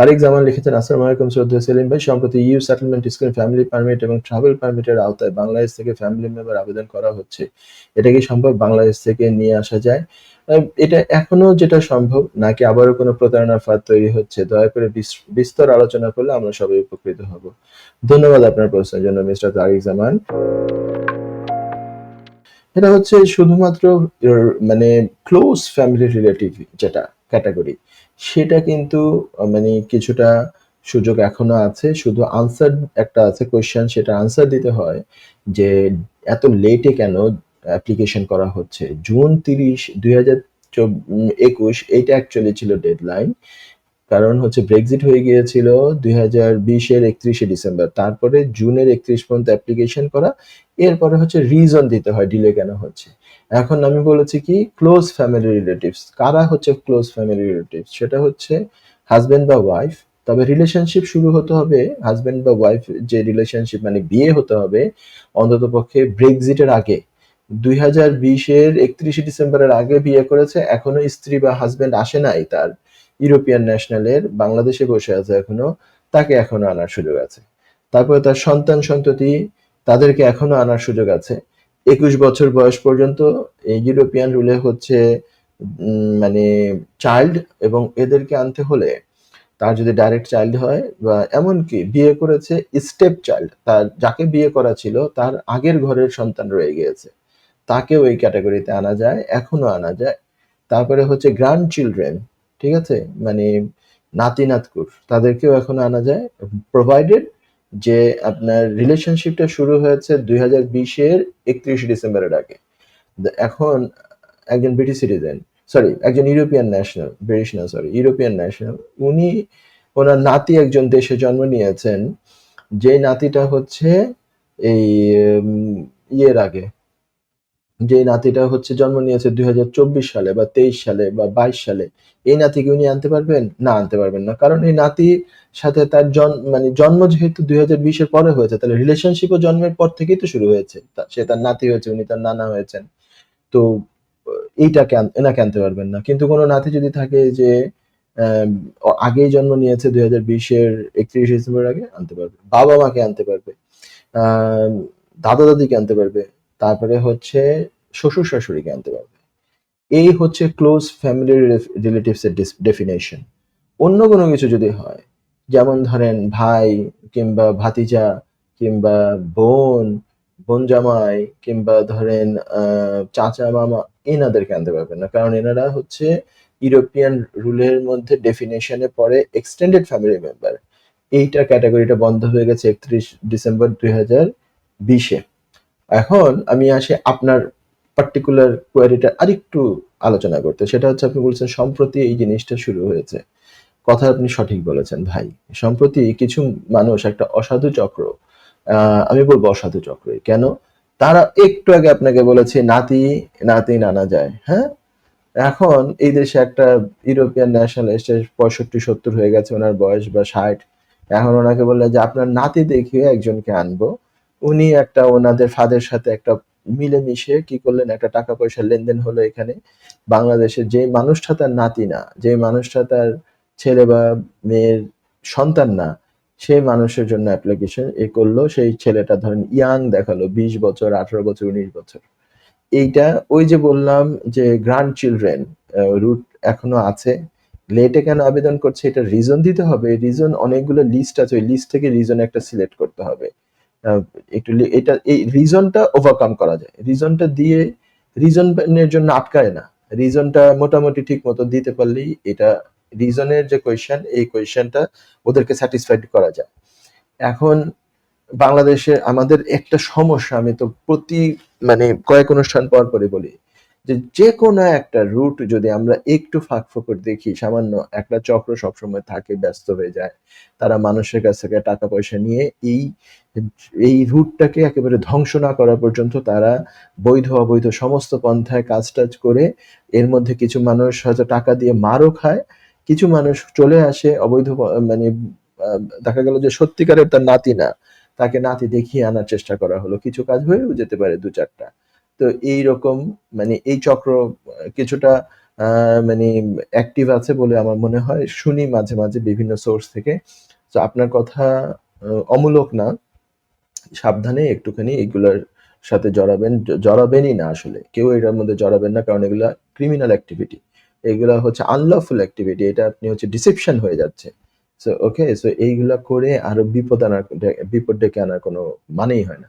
তারিক জামান লিখেছেন, আসসালামু আলাইকুম শ্রদ্ধেয় সেলিম ভাই। সম্প্রতি EU settlement scheme family permit এবং ট্রাভেল পারমিটের আওতায় বাংলাদেশ থেকে ফ্যামিলি মেম্বার আবেদন করা হচ্ছে। এটা কি সম্ভব? বাংলাদেশ থেকে নিয়ে আসা যায়? এটা এখনও যেটা সম্ভব, নাকি আবারও কোনো প্রতারণার ফাঁদ তৈরি হচ্ছে? দয়া করে বিস- বিস্তর আলোচনা করলে আমরা সবাই উপকৃত হব। ধন্যবাদ আপনার প্রশ্নের জন্য, মিস্টার তারিক জামান। এটা হচ্ছে শুধুমাত্র মানে ক্লোজ ফ্যামিলি রিলেটিভ যেটা ক্যাটাগরি সেটা কিন্তু মানে কিছুটা সুযোগ এখনও আছে। শুধু আনসার একটা আছে কোয়েশ্চেন সেটা আনসার দিতে হয় যে এত লেটে কেন অ্যাপ্লিকেশন করা হচ্ছে? জুন তিরিশ, দুই হাজার একুশ, এইটা অ্যাকচুয়ালি ছিল ডেডলাইন কারণ হচ্ছে ব্রেক্সিট হয়ে গিয়েছিল দুই হাজার বিশের একত্রিশে ডিসেম্বর তারপরে জুনের একত্রিশ পর্যন্ত অ্যাপ্লিকেশন করা, এরপরে হচ্ছে রিজন দিতে হয় ডিলে কেন হচ্ছে। এখন আমি বলেছি কি ক্লোজ ফ্যামিলি রিলেটিভস কারা হচ্ছে ক্লোজ ফ্যামিলি রিলেটিভস সেটা হচ্ছে হাজবেন্ড বা ওয়াইফ তবে রিলেশনশিপ শুরু হতে হবে হাজবেন্ড বা ওয়াইফ যে রিলেশনশিপ মানে বিয়ে হতে হবে, অন্তত পক্ষে ব্রেক্সিটের আগে। দুই হাজার বিশের একত্রিশে ডিসেম্বরের আগে বিয়ে করেছে, এখনও স্ত্রী বা হাজবেন্ড আসে নাই তার। ইউরোপিয়ান ন্যাশনালের বাংলাদেশে বসে আছে এখনও, তাকে এখনও আনার সুযোগ আছে। তারপরে তার সন্তান সন্ততি তাদেরকে এখনও আনার সুযোগ আছে। একুশ বছর বয়স পর্যন্ত ইউরোপিয়ান রুলে হচ্ছে মানে চাইল্ড এবং এদেরকে আনতে হলে তার যদি ডাইরেক্ট চাইল্ড হয় বা এমনকি বিয়ে করেছে স্টেপ চাইল্ড, তার যাকে বিয়ে করা ছিল তার আগের ঘরের সন্তান রয়ে গিয়েছে। তাকেও এই ক্যাটাগরিতে আনা যায়, এখনও আনা যায়। তারপরে হচ্ছে গ্র্যান্ড চিলড্রেন ঠিক আছে? মানে নাতি নাতকুর, তাদেরকেও এখন আনা যায়। প্রোভাইডেড যে আপনার রিলেশনশিপটা শুরু হয়েছে দুই হাজার বিশের একত্রিশে ডিসেম্বরের আগে। এখন একজন ব্রিটিশ সিটিজেন সরি একজন ইউরোপিয়ান ন্যাশনাল ব্রিটিশ না সরি ইউরোপিয়ান ন্যাশনাল উনি ওনার নাতি একজন দেশে জন্ম নিয়েছেন। যে নাতিটা হচ্ছে এই ইয়ের আগে যে নাতিটা হচ্ছে জন্ম নিয়েছে দুই হাজার চব্বিশ সালে বা তেইশ সালে বা বাইশ সালে, এই নাতিকে উনি আনতে পারবেন? না, আনতে পারবেন না। কারণ এই নাতির সাথে তার জন মানে জন্ম যেহেতু দুই হাজার বিশের পরে হয়েছে, তাহলে রিলেশনশিপও জন্মের পর থেকেই তো শুরু হয়েছে। সে তার নাতি হয়েছে, উনি তার নানা হয়েছেন। তো, এইটাকে এনাকে আনতে পারবেন না। কিন্তু কোনো নাতি যদি থাকে যে আগেই জন্ম নিয়েছে দুই হাজার বিশের একত্রিশ ডিসেম্বর আগে, আনতে পারবে। বাবা মাকে আনতে পারবে। দাদা দাদিকে আনতে পারবে। তারপরে হচ্ছে শ্বশুর শাশুড়িকে আনতে পারবে। এই হচ্ছে ক্লোজ ফ্যামিলি রিলেটিভস এর ডেফিনেশন অন্য কোনো কিছু যদি হয়, যেমন ধরেন ভাই কিংবা ভাতিজা কিংবা বোন বোন জামাই কিংবা ধরেন চাচা মামা, এনাদেরকে আনতে পারবেন না। কারণ এনারা হচ্ছে ইউরোপিয়ান রুলের মধ্যে ডেফিনেশনে পড়ে এক্সটেন্ডেড ফ্যামিলি মেম্বার এইটা ক্যাটাগরিটা বন্ধ হয়ে গেছে একত্রিশ ডিসেম্বর দুই হাজার বিশে। এখন আমি আসি আপনার পার্টিকুলার কোয়ারিটা আরেকটু আলোচনা করতে। সেটা হচ্ছে আপনি বলছেন, সম্প্রতি এই জিনিসটা শুরু হয়েছে। কথা আপনি সঠিক বলেছেন, ভাই। সম্প্রতি কিছু মানুষ, একটা অসাধু চক্র আমি বলব অসাধু চক্র কেন? তারা একটু আগে আপনাকে বলেছে, নাতি নাতি নানা যায়। হ্যাঁ? এখন এই দেশে একটা ইউরোপিয়ান ন্যাশনাল এসে পঁয়ষট্টি, সত্তর হয়ে গেছে, ওনার বয়স বা ষাট। এখন ওনাকে বললে যে, আপনার নাতি দেখিয়ে একজনকে আনব। উনি একটা ওনাদের ফাদের সাথে একটা মিলেমিশে কি করলেন, একটা টাকা পয়সা লেনদেন হলো এখানে। বাংলাদেশের যে মানুষটা তার নাতি না যে মানুষটা তার ছেলে বা মেয়ের সন্তান না, সেই মানুষের জন্য অ্যাপ্লিকেশন এ করল। সেই ছেলেটা ধরেন ইয়াং দেখাল, বিশ বছর, আঠারো বছর, উনিশ বছর। এইটা ওই যে বললাম যে গ্র্যান্ড চিলড্রেন রুট এখনও আছে। লেটে কেন আবেদন করছে? এটা রিজন দিতে হবে। রিজন অনেকগুলো লিস্ট আছে। ওই লিস্ট থেকে রিজন একটা সিলেক্ট করতে হবে। একটু এটা এই রিজনটা ওভারকাম করা যায়। রিজনটা দিয়ে রিজনের জন্য আটকায় না। রিজনটা মোটামুটি ঠিক মতো দিতে পারলেই এটা রিজনের যে কোয়েশ্চেন এই কোয়েশ্চেনটা ওদেরকে স্যাটিসফাইড করা যায়। এখন বাংলাদেশে আমাদের একটা সমস্যা, আমি তো প্রতি মানে কয়েক অনুষ্ঠান পর পরে বলি যে যে কোনো একটা রুট যদি আমরা একটু ফাঁক ফোকর দেখি, সামান্য একটা চক্র সবসময় থাকে, ব্যস্ত হয়ে যায়। তারা মানুষের কাছ থেকে টাকা পয়সা নিয়ে এই এই রুটটাকে একেবারে ধ্বংস না করা পর্যন্ত তারা বৈধ, অবৈধ সমস্ত পন্থায় কাজ টাজ করে, এর মধ্যে কিছু মানুষ হয়তো টাকা দিয়ে মারও খায়, কিছু মানুষ চলে আসে অবৈধ মানে দেখা গেল যে সত্যিকারের তার নাতি না, তাকে নাতি দেখিয়ে আনার চেষ্টা করা হলো। কিছু কাজ হয়েও যেতে পারে দু চারটা তো এই রকম মানে এই চক্র কিছুটা মানে অ্যাক্টিভ আছে বলে আমার মনে হয়। শুনি মাঝে মাঝে বিভিন্ন সোর্স থেকে। তো আপনার কথা অমূলক না। সাবধানে একটুখানি এগুলোর সাথে জড়াবেন। জড়াবেনই না আসলে। কেউ এটার মধ্যে জড়াবেন না, কারণ এগুলা ক্রিমিনাল অ্যাক্টিভিটি এগুলা হচ্ছে আনলফুল অ্যাক্টিভিটি এটা আপনি হচ্ছে ডিসেপশন হয়ে যাচ্ছে। সো ওকে সো এইগুলা করে আরও বিপদ আনার, বিপদ ডেকে আনার কোনো মানেই হয় না।